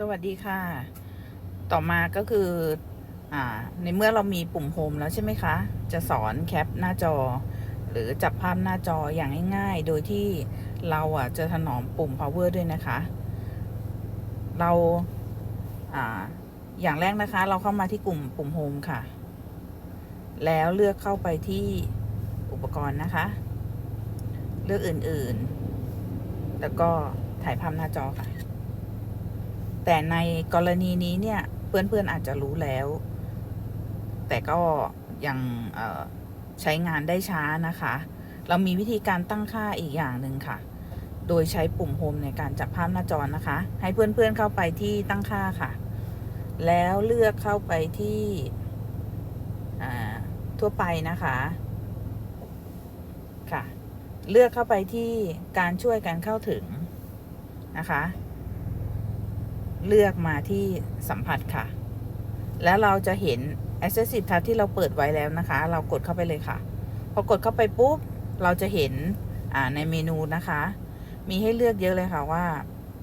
สวัสดีค่ะ ต่อมาก็คืออ่าในเมื่อเรามีปุ่มโฮมแล้วใช่ไหมคะ จะสอนแคปหน้าจอ หรือจับภาพหน้าจออย่างง่ายๆ โดยที่เราอะจะถนอมปุ่ม power ด้วยนะคะ เราอ่าอย่างแรกนะคะ เราเข้ามาที่กลุ่มปุ่มโฮมค่ะ แล้วเลือกเข้าไปที่อุปกรณ์นะคะ เลือกอื่นๆ แล้วก็ถ่ายภาพหน้าจอค่ะ แต่ในกรณีนี้เนี่ย เพื่อนๆอาจจะรู้แล้ว แต่ก็ยังใช้งานได้ช้านะคะ เรามีวิธีการตั้งค่าอีกอย่างหนึ่งค่ะ โดยใช้ปุ่มโฮมในการจับภาพหน้าจอนะคะ ให้เพื่อนๆเข้าไปที่ตั้งค่าค่ะ แล้วเลือกเข้าไปที่ทั่วไปนะคะค่ะ เลือกเข้าไปที่การช่วยกันเข้าถึงนะคะ เลือกมาที่สัมผัสค่ะ แล้วเราจะเห็น Accessive Touch ที่เราเปิดไว้แล้วนะคะ เรากดเข้าไปเลยค่ะ พอกดเข้าไปปุ๊บ เราจะเห็นในเมนูนะคะ มีให้เลือกเยอะเลยค่ะว่า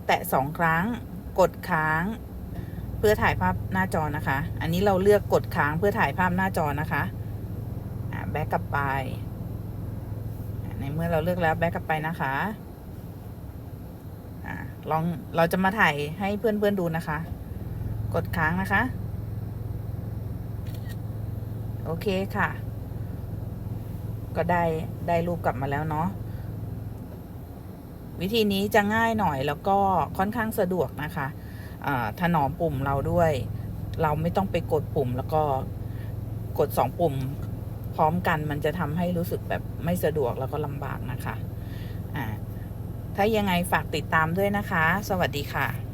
แตะสองครั้ง กดค้าง เพื่อถ่ายภาพหน้าจอนะคะ อันนี้เราเลือกกดค้างเพื่อถ่ายภาพหน้าจอนะคะแบ็กกลับไป ในเมื่อเราเลือกแล้วแบ็กกลับไปนะคะ ลองเราจะมาถ่ายให้เพื่อนๆดูนะคะ กดค้างนะคะ โอเคค่ะ ก็ได้ได้รูปกลับมาแล้วเนาะวิธีนี้จะง่ายหน่อยแล้วก็ค่อนข้างสะดวกนะคะถนอมปุ่มเราด้วย เราไม่ต้องไปกดปุ่มแล้วก็กดสองปุ่มพร้อมกันมันจะทำให้รู้สึกแบบไม่สะดวกแล้วก็ลำบากนะคะ ถ้ายังไงฝากติดตามด้วยนะคะ สวัสดีค่ะ